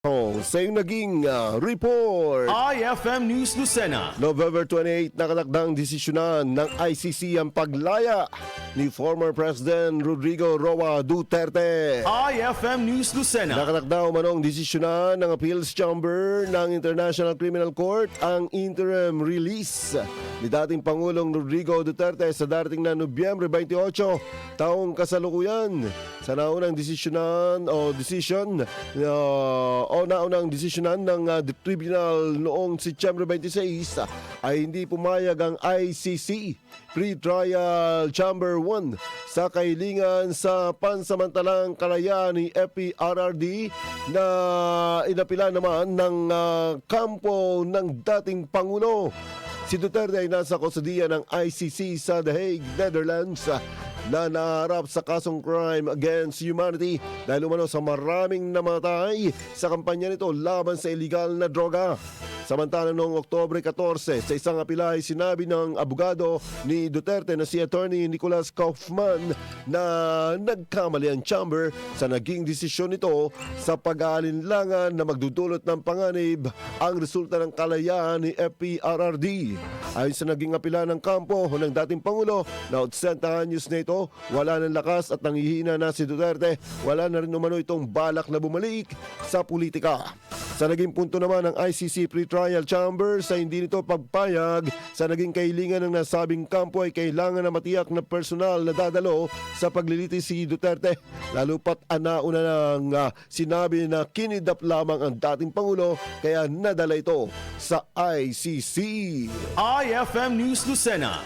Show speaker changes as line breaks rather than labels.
Oh, sa iyong naging ah, report.
IFM News Lucena.
November 28, nakatakdang desisyonan ng ICC ang paglaya ni former President Rodrigo Roa Duterte.
IFM News Lucena.
Nakatakda umanong desisyonan ng Appeals Chamber ng International Criminal Court ang interim release ni dating Pangulong Rodrigo Duterte sa darating na Nobyembre 28, taong kasalukuyan. Sa naunang desisyonan o decision uh, o naunang desisyonan ng uh, the tribunal noong Setyembre 26 uh, ay hindi pumayag ang ICC Pre-Trial Chamber 1 sa kahilingan sa pansamantalang kalayaan ni FPRRD na inapila naman ng uh, kampo ng dating Pangulo. Si Duterte ay nasa kustodiya ng ICC sa The Hague, Netherlands na naharap sa kasong crime against humanity dahil umano sa maraming namatay sa kampanya nito laban sa illegal na droga. Samantala noong Oktobre 14, sa isang apila ay sinabi ng abogado ni Duterte na si Attorney Nicholas Kaufman na nagkamali ang chamber sa naging desisyon nito sa pag-aalinlangan na magdudulot ng panganib ang resulta ng kalayaan ni FPRRD. Ayon sa naging apila ng kampo ng dating Pangulo na 80 anyos na ito, wala ng lakas at nanghihina na si Duterte. Wala na rin umano itong balak na bumalik sa politika. Sa naging punto naman ng ICC Pre-Trial Chamber sa hindi nito pagpayag sa naging kahilingan ng nasabing kampo ay kailangan na matiyak na personal na dadalo sa paglilitis si Duterte. Lalo pat anauna nang ah, sinabi na kinidap lamang ang dating Pangulo kaya nadala ito sa ICC.
IFM News Lucena.